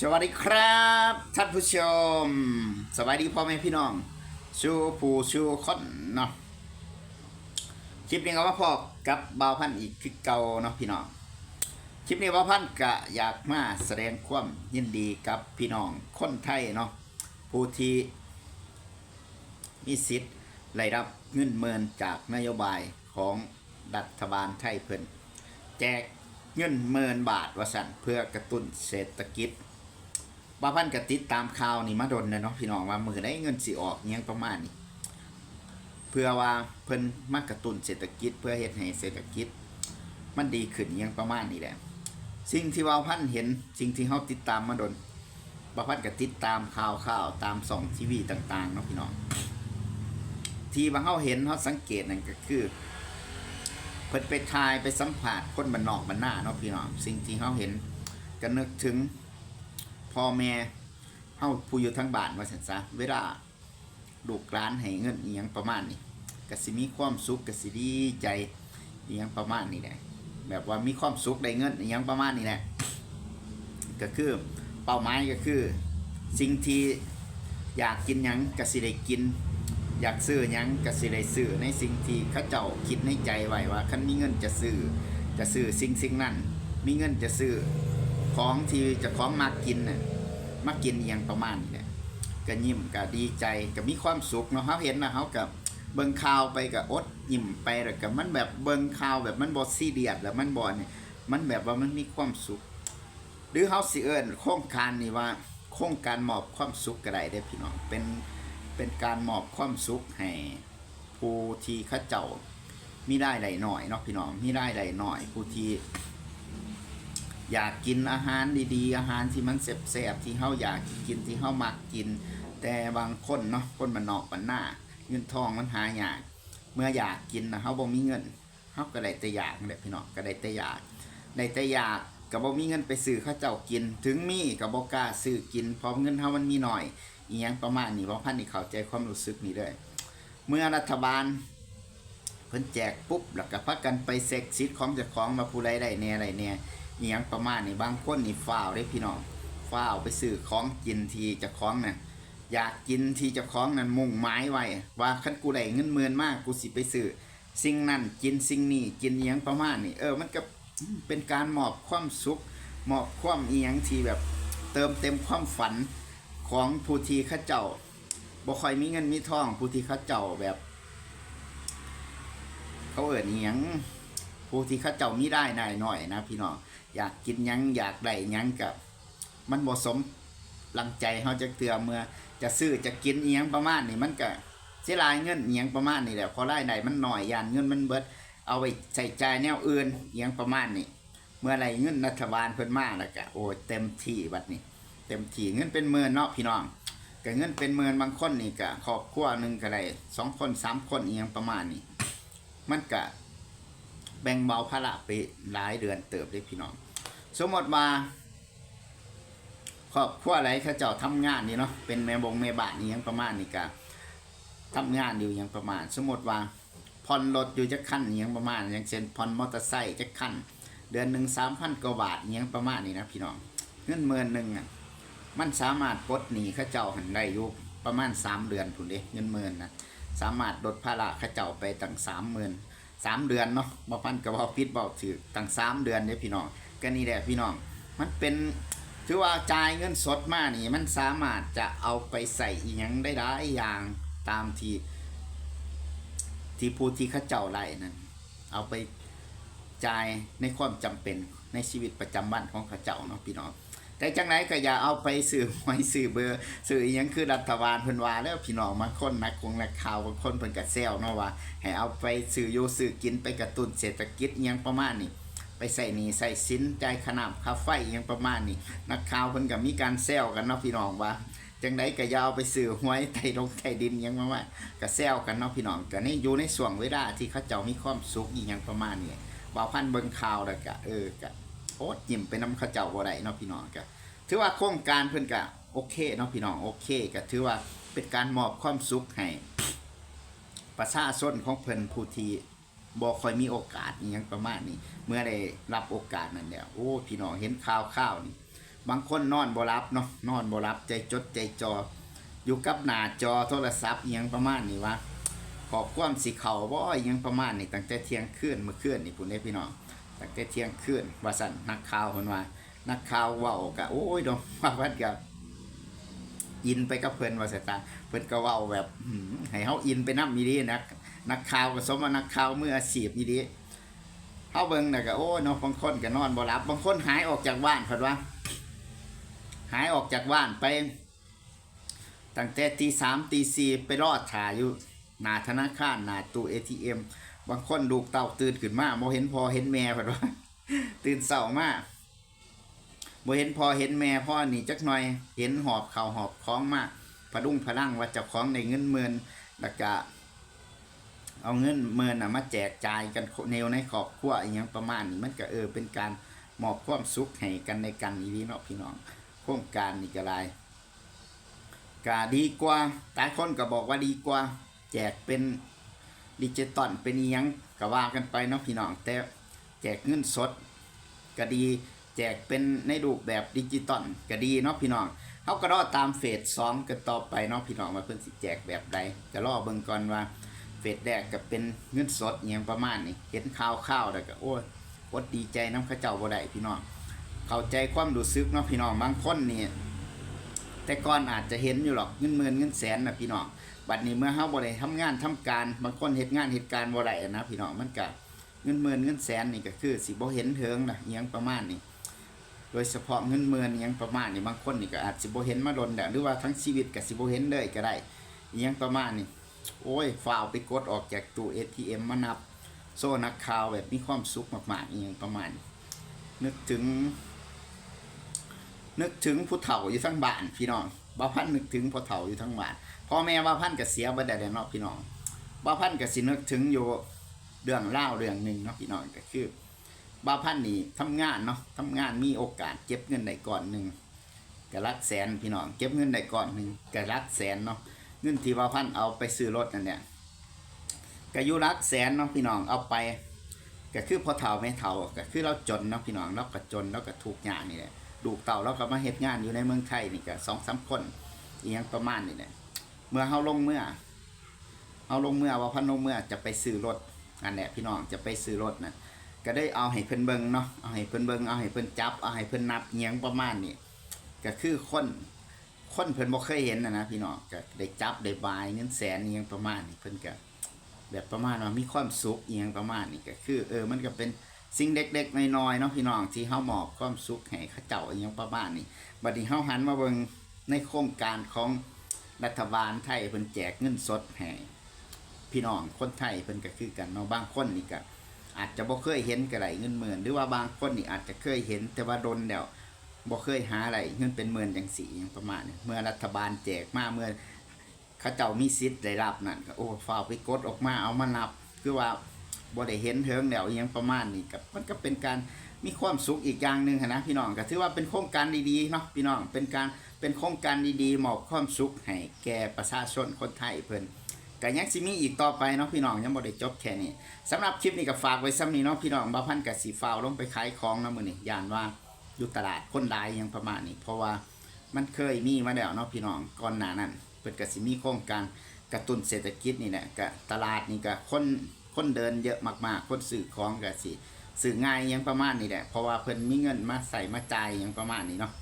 สวัสดีครับท่านผู้ชม สวัสดีพ่อแม่พี่น้อง ชูผู้ชูคนเนาะคลิปนี้ก็มาพอกับบ่าวพันธุ์อีกคือเก่าเนาะพี่น้องคลิปนี้บ่าวพันธุ์ก็อยากมาแสดงความยินดีกับพี่น้องคนไทยเนาะผู้ที่มีสิทธิ์ได้รับเงินเมินจากนโยบายของรัฐบาลไทยเพิ่นแจกเงินเมินบาทวสันเพื่อกระตุ้นเศรษฐกิจ ว่าพันกติดตามข่าวนี่มาดนเนาะพี่น้องว่ามือได้เงินสิออกอิหยังประมาณนี้เพื่อว่าเพิ่นมากระตุ้นเศรษฐกิจ เพื่อเฮ็ดให้เศรษฐกิจ มันดีขึ้นอิหยังประมาณนี้แหละสิ่งที่ว่าพันเห็นสิ่งที่เฮาติดตามมาดนว่าพันกติดตามข่าวข่าวตามส่องทีวีต่างๆเนาะพี่น้องที่ว่าเฮาเห็นเฮาสังเกตนั่นก็คือเพิ่นไปทายไปสัมผัสคนบ้านนอกบ้านหน้าเนาะพี่น้องสิ่งที่เฮาเห็นก็นึกถึง พ่อแม่เฮาผู้อยู่ทั้งบ้านว่าซั่นซะเวลาลูกหลานให้เงินอีหยังประมาณนี้ก็สิมีความสุขก็สิดีใจอีหยังประมาณนี้แหละแบบว่ามีความสุขได้เงินอีหยังประมาณนี้แหละก็คือเป้าหมายก็คือ สิ่งที่อยากกินหยังก็สิได้กิน อยากซื้อหยังก็สิได้ซื้อในสิ่งที่เขาเจ้าคิดในใจไว้ว่าคันมีเงินจะซื้อจะซื้อสิ่งสิ่งนั้นมีเงินจะซื้อ ของที่จะของมากินน่ะมากินอหย่างประมาณนี้แหละก็ยิ้มก็ดีใจก็มีความสุขเนาะเขาเห็นนะเขากับเบิ่งข่าวไปก็อดยิ้มไปแล้วก็มันแบบเบิ่งข่าวแบบมันบ่ซีเรียสแล้วมันบ่เนี่ยมันแบบว่ามันมีความสุข หรือเขาสิเอิ้นโครงการนี่ว่าโครงการมอบความสุขก็ได้เด้พี่น้องเป็นเป็นการมอบความสุขให้ผู้ที่เขาเจ้ามีได้หลหน่อยเนาะพี่น้องมีได้หลหน่อยผู้ที่ อยากกินอาหารดีๆ อาหารที่มันแซ่บๆที่เฮาอยากกินที่เฮามักกิน แต่บางคนเนาะคนมันนอกมันหน้าเงินทองมันหายากเมื่ออยากกินนะเฮาบ่มีเงินเฮาก็ได้แต่อยากแหละพี่น้องก็ได้แต่อยากได้แต่อยากก็บ่มีเงินไปซื้อข้าวเจ้ากิน ถึงมีก็บ่กล้าซื้อกินเพราะเงินเฮามันมีน้อยอีหยังประมาณนี้บ่พันนี่เข้าใจความรู้สึกนี้เลยเมื่อรัฐบาลเพิ่นแจกปุ๊บแล้วก็พักกันไปเซ็กซิทของเจ้าของมาผู้ใดได้แน่อะไรแห น่อหยังประมาณนี้บางคนนี่ฝ้าวได้พี่น้องฝ้าวไปซื้อของกินทีจะคล้องน่ะอยากกินทีจะคล้องนั้นมุ่งหมายไว้ว่าคันกูได้เงินหมื่นมากกูสิไปซื้อสิ่งนั้นกินสิ่งนี้กินอหยังประมาณนี้เออมันก็เป็นการมอบความสุขมอบความเอีหยังทีแบบเติมเต็มความฝันของผู้ที่ข้าเจ้าบ่คอยมีเงินมีทองผู้ที่เข้าเจ้าแบบ เขาเอิ้นอีหยัง ผู้ที่เขาเจ้ามีได้นายหน่อยนะพี่น้องอยากกินยังอยากได้ยังกับ มันบ่สมลังใจเฮาจะเตือเมื่อ จะซื้อจะกินเอียงประมาณนี้มันก็เสียรายเงินเอียงประมาณนี้แหละพอได้ได้มันหน่อยยานเงินมันเบิด เอาไปใส่ใจแนวอื่นเอียงประมาณนี้เมื่อไรเงินรัฐบาลเพิ่นมากแล้วก็โอ้เต็มที่บัดนี้ เต็มที่เงินเป็นหมื่นเนาะพี่น้องก็เงินเป็นหมื่นบางคนนี่ก็ครอบครัวหนึ่งก็ได้สองคนสามคนเอียงประมาณนี้มันก็ แบ่งเบาภาระไปหลายเดือนเติบเลยพี่น้อง สมมติว่าครอบครัวอะไรเขาเจ้าทำงานนี่เนาะเป็นแม่บงแม่บ้านนี่ยังประมาณนี่ก็ทำงานอยู่ยังประมาณ สมมติว่าผ่อนรถอยู่จะขั้นยังประมาณอย่างเช่นผ่อนมอเตอร์ไซค์จะขั้นเดือนหนึ่งสามพันกว่าบาทยังประมาณนี้นะพี่น้องเงินเมื่นหนึ่งอะมันสามารถปลดหนี้เขาเจ้าหันได้อยู่ประมาณสามเดือนพุ่นเด้เงินหมื่นนะสามารถลดภาระเขาเจ้าไปตั้งสามหมื่น สามเดือนเนาะบ่พันกับบ่พิษบ่ถือตั้งสามเดือนเด้พี่น้องก็นี่แหละพี่น้อง มันเป็นถือว่าจ่ายเงินสดมานี่มันสามารถจะเอาไปใส่อีหยังได้หลายอย่างตามที่ที่ผู้ที่เขาเจ้าไล่นั้นเอาไปจ่ายในความจำเป็นในชีวิตประจำวันของเขาเจ้าเนาะพี่น้อง แต่จังไรก็อย่าเอาไปซื้อหวยซื้อเบอร์ซื้ออยังคือรัฐบาลเพิ่นว่าแล้วพี่น้องบาคนนักคงนักข่าวบางคนเพิ่นก็แซวเนาะว่า ให้เอาไปซื้ออยู่ซื้อกินไปกระตุ้นเศรษฐกิจยังประมาณนี้ไปใส่หนี้ใส่สินใจขนาบค่าไฟยังประมาณนี้นักข่าวเพิ่นก็มีการแซวกันเนาะพี่น้องว่าจังไดก็อย่าเอาไปซื้อหวยไทยลงไทดินยังมาว่าก็แซวกันเนาะพี่น้องก็นี่อยู่ในช่วงเวลาที่เขาเจ้ามีความสุขอีหยังประมาณนี้บ่าวพันเบิงข่าวแล้วก็เออก็ โอ๊ตยิ้มไปนํเขาเจ้าบ่ได้เนาะพี่น้องก็ถือว่าโครงการเพิ่นก็โอเคเนาะพี่น้องโอเคก็ถือว่าเป็นการมอบความสุขให้ประชาชนของเพิ่นผู้ที่บ่ค่อยมีโอกาสอหยังประมาณนี้ เมื่อได้รับโอกาสนั้นแล้วโอ้พี่น้องเห็นข่าวข่าวนี่บางคนนอนบ่รับเนาะนอนบ่รับใจจดใจจอ อยู่กับหน้าจอโทรศัพท์อหยังประมาณนี้วะขอบความสิเขาบ่อหยังประมาณนี้ตั้งแต่เที่ยงคืนเมื่อคืนนี่พุ่นเด้พี่น้อง ตั้งแต่เที่ยงคืนว่าสั่นนักข่าวเพิ่นว่า นักข่าวว้าก็โอ้ยดอกว่าวัดก็อินไปกับเพิ่นว่าสตาเพิ่นก็ว้าแบบให้เฮาอินไปนำอีดีนักนักข่าวก็สมว่านักข่าวมืออาชีพอีดีเฮาเบิ่งนะก็โอ้ยเนาะบางคนก็นอนบ่หลับบางคนหายออกจากบ้านเพิ่นว่า หายออกจากบ้านไปตั้งแต่ตีสามตีสี่ไปรอดถ่ายอยู่ หนาธนาคารหนาตู้ ATM บางคนลูกเต่าตื่นขึ้นมาบ่เห็นพอเห็นแม่เพิ่นว่าตื่นเช้ามาบ่เห็นพอเห็นแม่พ่อนี่จักหน่อย เห็นหอบเข่าหอบของมาพะดุ้งพะลังว่าเจ้าของได้เงินหมื่นแล้วก็เอาเงินหมื่นน่ะมาแจกจ่ายกันแนวในครอบครัวอีหยังประมาณนี้มันก็เออเป็นการมอบความสุขให้กันในกันอีหลีเนาะพี่น้องโครงการนี่ก็หลายก็ดีกว่าหลายคนก็บอกว่าดีกว่า แจกเป็นดิจิตอลเป็นยังก็ว่ากันไปเนาะพี่น้องแต่แจกเงินสดก็ดี แจกเป็นในรูปแบบดิจิตอลก็ดีเนาะพี่น้องเขาก็รอตามเฟสสองกันต่อไปเนาะพี่น้องว่าเพิ่นสิแจกแบบใดก็รอเบิ่งก่อนว่าเฟสแรกก็เป็นเงินสดอหย่างประมาณนี้เห็นข่าวข่าวแล้วก็โอ้ยอดดีใจน้ำข้าเจ้าบ่ได้พี่น้องเข้าใจความรู้สึกเนาะพี่น้องบางคนนี่ แต่ก่อนอาจจะเห็นอยู่หรอกเงินหมื่นเงินแสนนะพี่น้องบัดนี้เมื่อเฮาบ่ได้ทำงานทำการบางคนเฮ็ดงานเฮ็ดการบ่ได้นะพี่น้องมันก็เงินหมื่นเงินแสนนี่ก็คือสิบ่เห็นเถิงนะอิหยังประมาณนี้โดยเฉพาะเงินหมื่นอิหยังประมาณนี้บางคนนี่ก็อาจสิบ่เห็นมาดนแล้วหรือว่าทั้งชีวิตก็สิบ่เห็นเลยก็ได้อิหยังประมาณนี้โอ้ยฝ่าวไปกดออกจากตู้ ATM มานับ โซ่นักข่าวแบบมีความสุขมากๆอีหยังประมาณนึกถึง นึกถึงผู้เฒ่าอยู่ทั้งบ้านพี่น้องบ่าวพันนึกถึงผู้เฒ่าอยู่ทั้งบ้านพ่อแม่บ่าวพันก็เสียบ่ได้แล้วเนาะพี่น้องบ่าวพันก็สินึกถึงอยู่เรื่องเล่าเรื่องหนึ่งเนาะพี่น้องก็คือบ่าวพันนี่ทำงานเนาะทำงานมีโอกาสเก็บเงินได้ก่อนหนึ่งก็รักแสนพี่น้องเก็บเงินได้ก่อนหนึ่งก็รักแสนเนาะเงินที่บ่าวพันเอาไปซื้อรถนั่นเนี่ยก็อยู่รักแสนเนาะพี่น้องเอาไปก็คือพอเฒ่าไม่เฒ่าก็คือเราจนเนาะพี่น้องเราก็จนเราก็ทุกข์ยากนี่แหละ ลูกเต่าเราก็มาเฮ็ดงานอยู่ในเมืองไทยนี่ก็สองสามคนอีหยังประมาณนี่แหละเมื่อเฮาลงเมื่อเฮาลงเมื่อว่าพันลงเมื่อจะไปซื้อรถอันเนี้ยพี่น้องจะไปซื้อรถนะก็ได้เอาให้เพิ่นเบิงเนาะเอาให้เพิ่นเบิงเอาให้เพิ่นจับเอาให้เพิ่นนับเอียงประมาณนี้ก็คือคนคนเพิ่นบ่เคยเห็นนะนะพี่น้องก็ได้จับได้บายเงินแสนเอียงประมาณนี้เพิ่นก็แบบประมาณว่ามีความสุขอียงประมาณนี้ก็คือ เออมันก็เป็น สิ่งเล็กๆน้อยๆเนาะพี่น้องที่เฮาหมอบความสุขให้เขาเจ้าอหยังประมาณนี้บัดนี้เฮาหันมาเบิ่งในโครงการของรัฐบาลไทยเพิ่นแจกเงินสดให้พี่น้องคนไทยเพิ่นก็คือกันเนาะบางคนนี่ก็อาจจะบ่เคยเห็นก็ได้เงินหมื่นหรือว่าบางคนนี่อาจจะเคยเห็น แต่ว่าดนแล้วบ่เคยหาอะไรเงินเป็นหมื่นจังสี่อหยังประมาณนี้เมื่อรัฐบาลแจกมาเมื่อเขาเจ้ามีสิทธิ์ได้รับนั่นก็โอ้ฟ้าวไปกดออกมาเอามานับคือว่า บ่ได้เห็นเทิงแล้วอหยังประมาณนี้กับมันก็เป็นการมีความสุขอีกอย่างหนึ่งหั้นนะพี่น้องก็ถือว่าเป็นโครงการดีๆเนาะพี่น้องเป็นการเป็นโครงการดีๆมอบความสุขให้แก่ประชาชนคนไทยเพิ่นก็ยังสิมีอีกต่อไปเนาะพี่น้องยังบ่ได้จบแค่นี้สำหรับคลิปนี้ก็ฝากไว้ซ้ำนี้เนาะพี่น้องบ่าวพันกับสีฟ้าวลงไปขายของนะมื้อนี้ย่านว่าอยู่ตลาดคนหลายอหยังประมาณนี้เพราะว่ามันเคยมีมาแล้วเนาะพี่น้องก่อนหน้านั้นเพิ่นก็สิมีโครงการกระตุ้นเศรษฐกิจนี่แหละก็ตลาดนี่ก็คน คนเดินเยอะมากๆ คนสื่อของกับสิสื่อง่ายยังประมาณนี้แหละเพราะว่าเพิ่นมีเงินมาใส่มาจ่ายยังประมาณนี้เนาะ